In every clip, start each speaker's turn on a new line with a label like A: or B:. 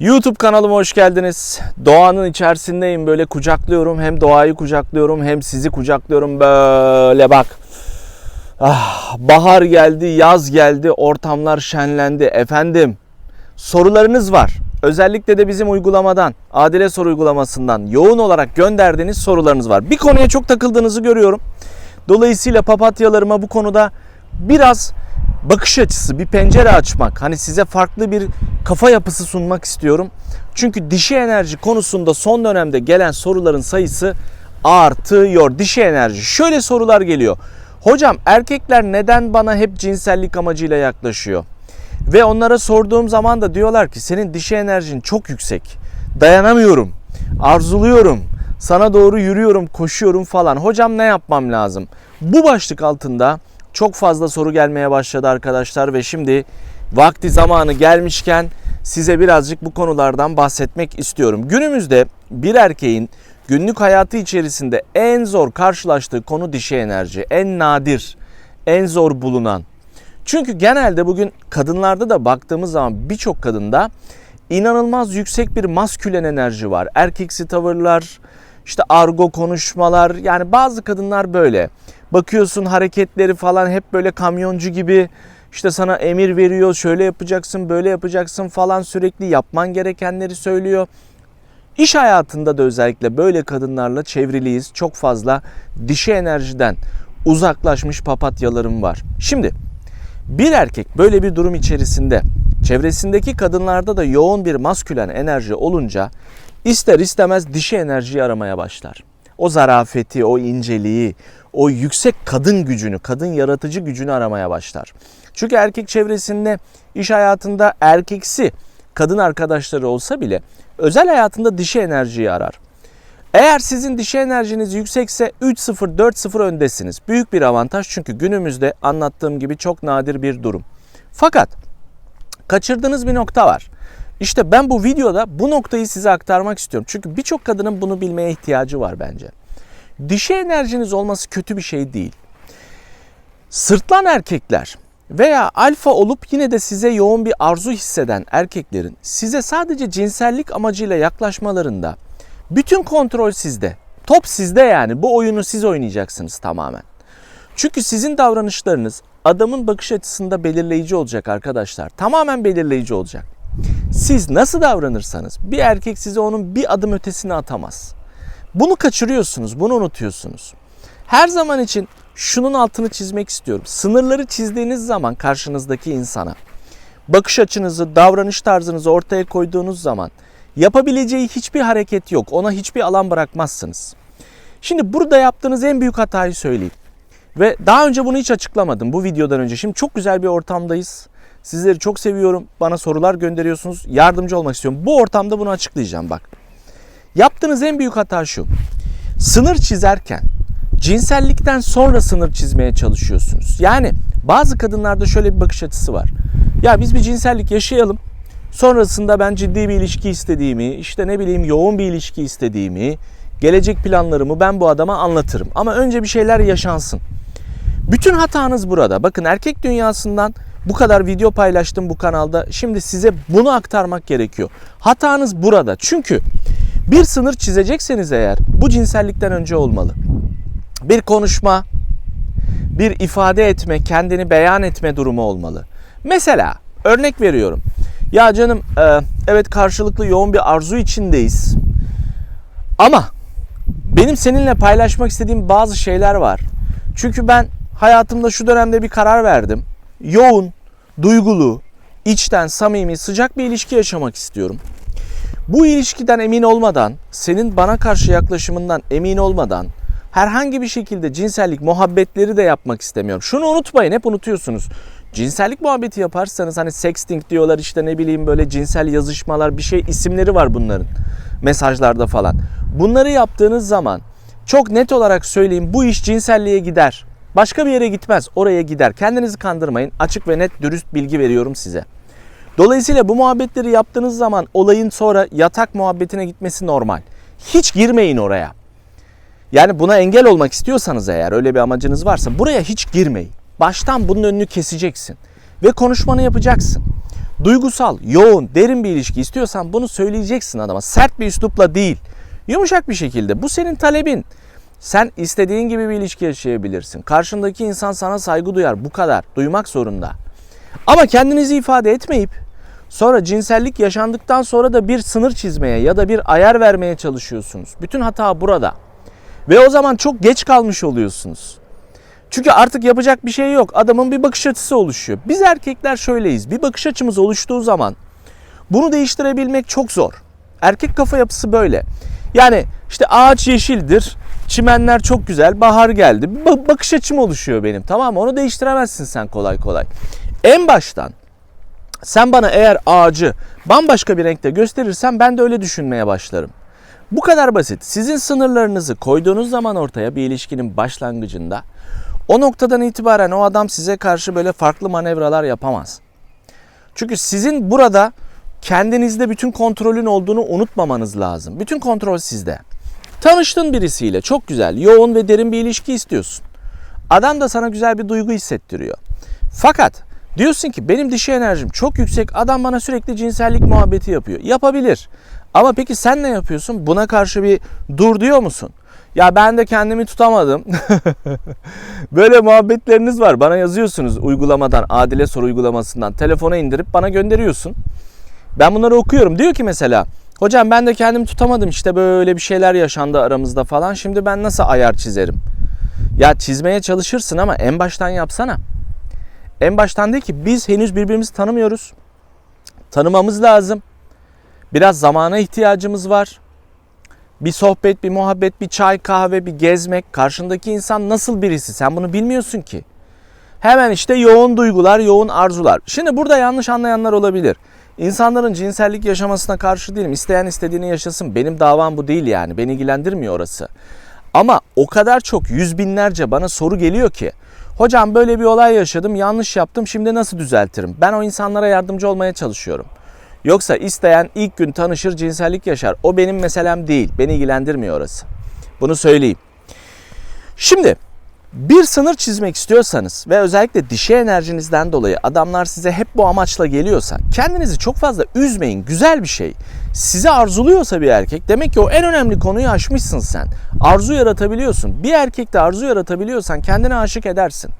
A: YouTube kanalıma hoş geldiniz. Doğanın içerisindeyim böyle kucaklıyorum. Hem doğayı kucaklıyorum hem sizi kucaklıyorum böyle bak. Ah, bahar geldi, yaz geldi, ortamlar şenlendi. Efendim, sorularınız var. Özellikle de bizim uygulamadan, Adile Soru uygulamasından yoğun olarak gönderdiğiniz sorularınız var. Bir konuya çok takıldığınızı görüyorum. Dolayısıyla papatyalarıma bu konuda biraz bakış açısı, bir pencere açmak, hani size farklı bir kafa yapısı sunmak istiyorum. Çünkü dişi enerji konusunda son dönemde gelen soruların sayısı artıyor. Dişi enerji. Şöyle sorular geliyor. Hocam erkekler neden bana hep cinsellik amacıyla yaklaşıyor? Ve onlara sorduğum zaman da diyorlar ki senin dişi enerjin çok yüksek. Dayanamıyorum. Arzuluyorum. Sana doğru yürüyorum, koşuyorum falan. Hocam ne yapmam lazım? Bu başlık altında çok fazla soru gelmeye başladı arkadaşlar ve şimdi vakti zamanı gelmişken size birazcık bu konulardan bahsetmek istiyorum. Günümüzde bir erkeğin günlük hayatı içerisinde en zor karşılaştığı konu dişi enerji. En nadir, en zor bulunan. Çünkü genelde bugün kadınlarda da baktığımız zaman birçok kadında inanılmaz yüksek bir maskülen enerji var. Erkeksi tavırlar, işte argo konuşmalar yani bazı kadınlar böyle. Bakıyorsun hareketleri falan hep böyle kamyoncu gibi işte sana emir veriyor şöyle yapacaksın böyle yapacaksın falan sürekli yapman gerekenleri söylüyor. İş hayatında da özellikle böyle kadınlarla çevriliyiz. Çok fazla dişi enerjiden uzaklaşmış papatyalarım var. Şimdi bir erkek böyle bir durum içerisinde çevresindeki kadınlarda da yoğun bir maskülen enerji olunca ister istemez dişi enerjiyi aramaya başlar. O zarafeti, o inceliği, o yüksek kadın gücünü, kadın yaratıcı gücünü aramaya başlar. Çünkü erkek çevresinde iş hayatında erkeksi kadın arkadaşları olsa bile özel hayatında dişi enerjiyi arar. Eğer sizin dişi enerjiniz yüksekse 3-0 4-0 öndesiniz. Büyük bir avantaj çünkü günümüzde anlattığım gibi çok nadir bir durum. Fakat kaçırdığınız bir nokta var. İşte ben bu videoda bu noktayı size aktarmak istiyorum. Çünkü birçok kadının bunu bilmeye ihtiyacı var bence. Dişi enerjiniz olması kötü bir şey değil. Sırtlan erkekler veya alfa olup yine de size yoğun bir arzu hisseden erkeklerin size sadece cinsellik amacıyla yaklaşmalarında bütün kontrol sizde. Top sizde yani. Bu oyunu siz oynayacaksınız tamamen. Çünkü sizin davranışlarınız adamın bakış açısında belirleyici olacak arkadaşlar. Tamamen belirleyici olacak. Siz nasıl davranırsanız bir erkek size onun bir adım ötesine atamaz. Bunu kaçırıyorsunuz, bunu unutuyorsunuz. Her zaman için şunun altını çizmek istiyorum. Sınırları çizdiğiniz zaman karşınızdaki insana bakış açınızı, davranış tarzınızı ortaya koyduğunuz zaman yapabileceği hiçbir hareket yok. Ona hiçbir alan bırakmazsınız. Şimdi burada yaptığınız en büyük hatayı söyleyeyim. Ve daha önce bunu hiç açıklamadım bu videodan önce. Şimdi çok güzel bir ortamdayız. Sizleri çok seviyorum. Bana sorular gönderiyorsunuz. Yardımcı olmak istiyorum. Bu ortamda bunu açıklayacağım bak. Yaptığınız en büyük hata şu. Sınır çizerken cinsellikten sonra sınır çizmeye çalışıyorsunuz. Yani bazı kadınlarda şöyle bir bakış açısı var. Ya biz bir cinsellik yaşayalım. Sonrasında ben ciddi bir ilişki istediğimi, işte ne bileyim yoğun bir ilişki istediğimi, gelecek planlarımı ben bu adama anlatırım. Ama önce bir şeyler yaşansın. Bütün hatanız burada. Bakın erkek dünyasından bu kadar video paylaştım bu kanalda. Şimdi size bunu aktarmak gerekiyor. Hatanız burada. Çünkü bir sınır çizecekseniz eğer bu cinsellikten önce olmalı. Bir konuşma, bir ifade etme, kendini beyan etme durumu olmalı. Mesela örnek veriyorum. Ya canım e, evet karşılıklı yoğun bir arzu içindeyiz. Ama benim seninle paylaşmak istediğim bazı şeyler var. Çünkü ben hayatımda şu dönemde bir karar verdim. Yoğun, duygulu, içten, samimi, sıcak bir ilişki yaşamak istiyorum. Bu ilişkiden emin olmadan, senin bana karşı yaklaşımından emin olmadan herhangi bir şekilde cinsellik muhabbetleri de yapmak istemiyorum. Şunu unutmayın, hep unutuyorsunuz. Cinsellik muhabbeti yaparsanız hani sexting diyorlar işte ne bileyim böyle cinsel yazışmalar bir şey isimleri var bunların mesajlarda falan. Bunları yaptığınız zaman çok net olarak söyleyeyim bu iş cinselliğe gider. Başka bir yere gitmez oraya gider. Kendinizi kandırmayın açık ve net dürüst bilgi veriyorum size. Dolayısıyla bu muhabbetleri yaptığınız zaman olayın sonra yatak muhabbetine gitmesi normal. Hiç girmeyin oraya. Yani buna engel olmak istiyorsanız eğer öyle bir amacınız varsa buraya hiç girmeyin. Baştan bunun önünü keseceksin ve konuşmanı yapacaksın. duygusal, yoğun, derin bir ilişki istiyorsan bunu söyleyeceksin adama. Sert bir üslupla değil. Yumuşak bir şekilde. Bu senin talebin. Sen istediğin gibi bir ilişki yaşayabilirsin. Karşındaki insan sana saygı duyar. Bu kadar. Duymak zorunda. Ama kendinizi ifade etmeyip sonra cinsellik yaşandıktan sonra da bir sınır çizmeye ya da bir ayar vermeye çalışıyorsunuz. Bütün hata burada. Ve o zaman çok geç kalmış oluyorsunuz. Çünkü artık yapacak bir şey yok. Adamın bir bakış açısı oluşuyor. Biz erkekler şöyleyiz. Bir bakış açımız oluştuğu zaman bunu değiştirebilmek çok zor. Erkek kafa yapısı böyle. Yani işte ağaç yeşildir, çimenler çok güzel, bahar geldi. Bir ba- bakış açım oluşuyor benim tamam mı? Onu değiştiremezsin sen kolay kolay. En baştan sen bana eğer ağacı bambaşka bir renkte gösterirsen ben de öyle düşünmeye başlarım. Bu kadar basit. Sizin sınırlarınızı koyduğunuz zaman ortaya bir ilişkinin başlangıcında o noktadan itibaren o adam size karşı böyle farklı manevralar yapamaz. Çünkü sizin burada kendinizde bütün kontrolün olduğunu unutmamanız lazım. Bütün kontrol sizde. Tanıştın birisiyle çok güzel, yoğun ve derin bir ilişki istiyorsun. Adam da sana güzel bir duygu hissettiriyor. Fakat diyorsun ki benim dişi enerjim çok yüksek. Adam bana sürekli cinsellik muhabbeti yapıyor. Yapabilir. Ama peki sen ne yapıyorsun? Buna karşı bir dur diyor musun? Ya ben de kendimi tutamadım. Böyle muhabbetleriniz var. Bana yazıyorsunuz uygulamadan, Adile Soru uygulamasından. Telefona indirip bana gönderiyorsun. Ben bunları okuyorum. Diyor ki mesela hocam ben de kendimi tutamadım işte böyle bir şeyler yaşandı aramızda falan. Şimdi ben nasıl ayar çizerim? Ya çizmeye çalışırsın ama en baştan yapsana. En baştan de ki biz henüz birbirimizi tanımıyoruz. Tanımamız lazım. Biraz zamana ihtiyacımız var. Bir sohbet, bir muhabbet, bir çay, kahve, bir gezmek. Karşındaki insan nasıl birisi? Sen bunu bilmiyorsun ki. Hemen işte yoğun duygular, yoğun arzular. Şimdi burada yanlış anlayanlar olabilir. İnsanların cinsellik yaşamasına karşı değilim. İsteyen istediğini yaşasın. Benim davam bu değil yani. Beni ilgilendirmiyor orası. Ama o kadar çok yüz binlerce bana soru geliyor ki. Hocam böyle bir olay yaşadım, yanlış yaptım. Şimdi nasıl düzeltirim? Ben o insanlara yardımcı olmaya çalışıyorum. Yoksa isteyen ilk gün tanışır cinsellik yaşar. O benim meselem değil. Beni ilgilendirmiyor orası. Bunu söyleyeyim. Şimdi bir sınır çizmek istiyorsanız ve özellikle dişi enerjinizden dolayı adamlar size hep bu amaçla geliyorsa kendinizi çok fazla üzmeyin. Güzel bir şey. Sizi arzuluyorsa bir erkek demek ki o en önemli konuyu aşmışsın sen. Arzu yaratabiliyorsun. Bir erkekte arzu yaratabiliyorsan kendine aşık edersin.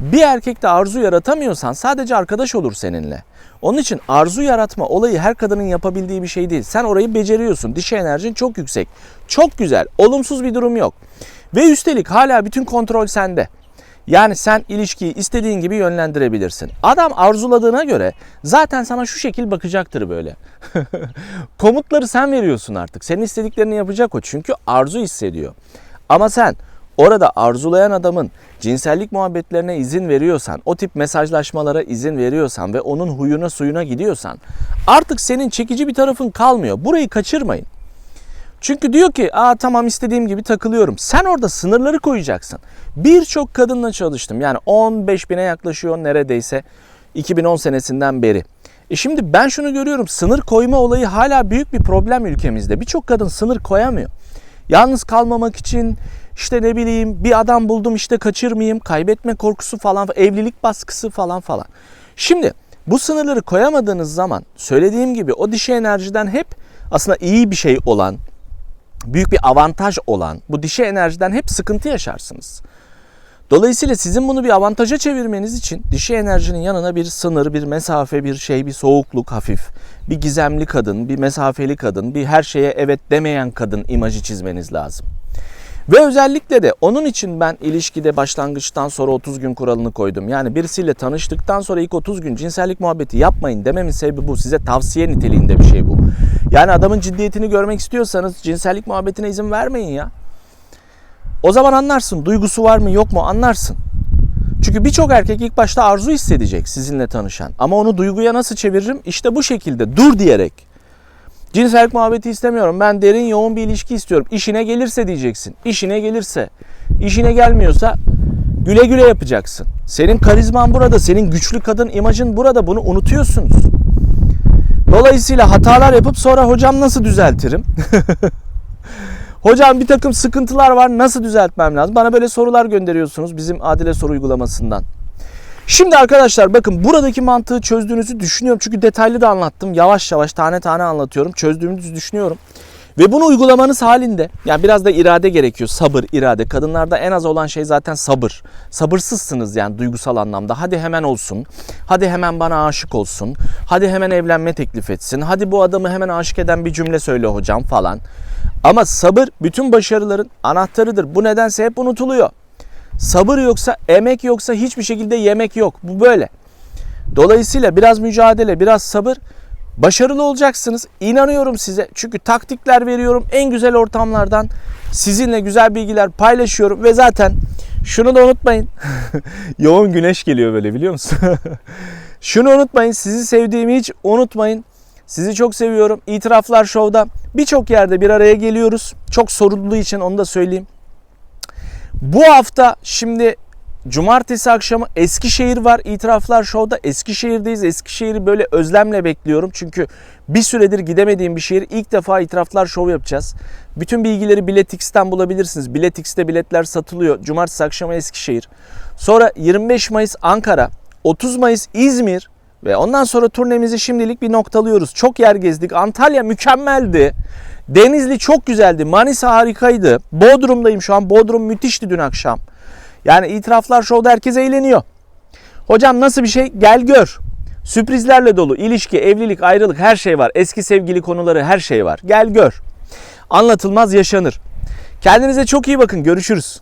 A: Bir erkekte arzu yaratamıyorsan sadece arkadaş olur seninle. Onun için arzu yaratma olayı her kadının yapabildiği bir şey değil. Sen orayı beceriyorsun. Dişi enerjin çok yüksek. Çok güzel. Olumsuz bir durum yok. Ve üstelik hala bütün kontrol sende. Yani sen ilişkiyi istediğin gibi yönlendirebilirsin. Adam arzuladığına göre zaten sana şu şekil bakacaktır böyle. Komutları sen veriyorsun artık. Senin istediklerini yapacak o çünkü arzu hissediyor. Ama sen orada arzulayan adamın cinsellik muhabbetlerine izin veriyorsan, o tip mesajlaşmalara izin veriyorsan ve onun huyuna suyuna gidiyorsan artık senin çekici bir tarafın kalmıyor. Burayı kaçırmayın. Çünkü diyor ki aa tamam istediğim gibi takılıyorum. Sen orada sınırları koyacaksın. Birçok kadınla çalıştım. Yani 15 bine yaklaşıyor neredeyse 2010 senesinden beri. E şimdi ben şunu görüyorum. Sınır koyma olayı hala büyük bir problem ülkemizde. Birçok kadın sınır koyamıyor. Yalnız kalmamak için işte ne bileyim bir adam buldum işte kaçırmayayım, kaybetme korkusu falan, evlilik baskısı falan falan. Şimdi bu sınırları koyamadığınız zaman söylediğim gibi o dişi enerjiden hep aslında iyi bir şey olan, büyük bir avantaj olan bu dişi enerjiden hep sıkıntı yaşarsınız. Dolayısıyla sizin bunu bir avantaja çevirmeniz için dişi enerjinin yanına bir sınır, bir mesafe, bir şey, bir soğukluk hafif, bir gizemli kadın, bir mesafeli kadın, bir her şeye evet demeyen kadın imajı çizmeniz lazım. Ve özellikle de onun için ben ilişkide başlangıçtan sonra 30 gün kuralını koydum. Yani birisiyle tanıştıktan sonra ilk 30 gün cinsellik muhabbeti yapmayın dememin sebebi bu. Size tavsiye niteliğinde bir şey bu. Yani adamın ciddiyetini görmek istiyorsanız cinsellik muhabbetine izin vermeyin ya. O zaman anlarsın duygusu var mı yok mu anlarsın. Çünkü birçok erkek ilk başta arzu hissedecek sizinle tanışan. Ama onu duyguya nasıl çeviririm? İşte bu şekilde dur diyerek. Cinsellik muhabbeti istemiyorum. Ben derin yoğun bir ilişki istiyorum. İşine gelirse diyeceksin. İşine gelirse. İşine gelmiyorsa güle güle yapacaksın. Senin karizman burada. Senin güçlü kadın imajın burada. Bunu unutuyorsunuz. Dolayısıyla hatalar yapıp sonra hocam nasıl düzeltirim? Hocam bir takım sıkıntılar var nasıl düzeltmem lazım? Bana böyle sorular gönderiyorsunuz bizim Adile Soru uygulamasından. Şimdi arkadaşlar bakın buradaki mantığı çözdüğünüzü düşünüyorum. Çünkü detaylı da anlattım. Yavaş yavaş tane tane anlatıyorum. Çözdüğünüzü düşünüyorum. Ve bunu uygulamanız halinde yani biraz da irade gerekiyor. Sabır, irade. Kadınlarda en az olan şey zaten sabır. Sabırsızsınız yani duygusal anlamda. Hadi hemen olsun. Hadi hemen bana aşık olsun. Hadi hemen evlenme teklif etsin. Hadi bu adamı hemen aşık eden bir cümle söyle hocam falan. Ama sabır bütün başarıların anahtarıdır. Bu nedense hep unutuluyor. Sabır yoksa, emek yoksa hiçbir şekilde yemek yok. Bu böyle. Dolayısıyla biraz mücadele, biraz sabır başarılı olacaksınız. İnanıyorum size. Çünkü taktikler veriyorum. En güzel ortamlardan sizinle güzel bilgiler paylaşıyorum ve zaten şunu da unutmayın. Yoğun güneş geliyor böyle biliyor musun? şunu unutmayın. Sizi sevdiğimi hiç unutmayın. Sizi çok seviyorum. İtiraflar Show'da birçok yerde bir araya geliyoruz. Çok sorulduğu için onu da söyleyeyim. Bu hafta şimdi cumartesi akşamı Eskişehir var. İtiraflar Show'da Eskişehir'deyiz. Eskişehir'i böyle özlemle bekliyorum. Çünkü bir süredir gidemediğim bir şehir. İlk defa İtiraflar Show yapacağız. Bütün bilgileri Biletix'ten bulabilirsiniz. Biletix'te biletler satılıyor. Cumartesi akşamı Eskişehir. Sonra 25 Mayıs Ankara, 30 Mayıs İzmir ve ondan sonra turnemizi şimdilik bir noktalıyoruz. Çok yer gezdik. Antalya mükemmeldi. Denizli çok güzeldi. Manisa harikaydı. Bodrum'dayım şu an. Bodrum müthişti dün akşam. Yani itiraflar şovda herkes eğleniyor. Hocam nasıl bir şey? Gel gör. Sürprizlerle dolu. ilişki, evlilik, ayrılık her şey var. Eski sevgili konuları her şey var. Gel gör. Anlatılmaz yaşanır. Kendinize çok iyi bakın. Görüşürüz.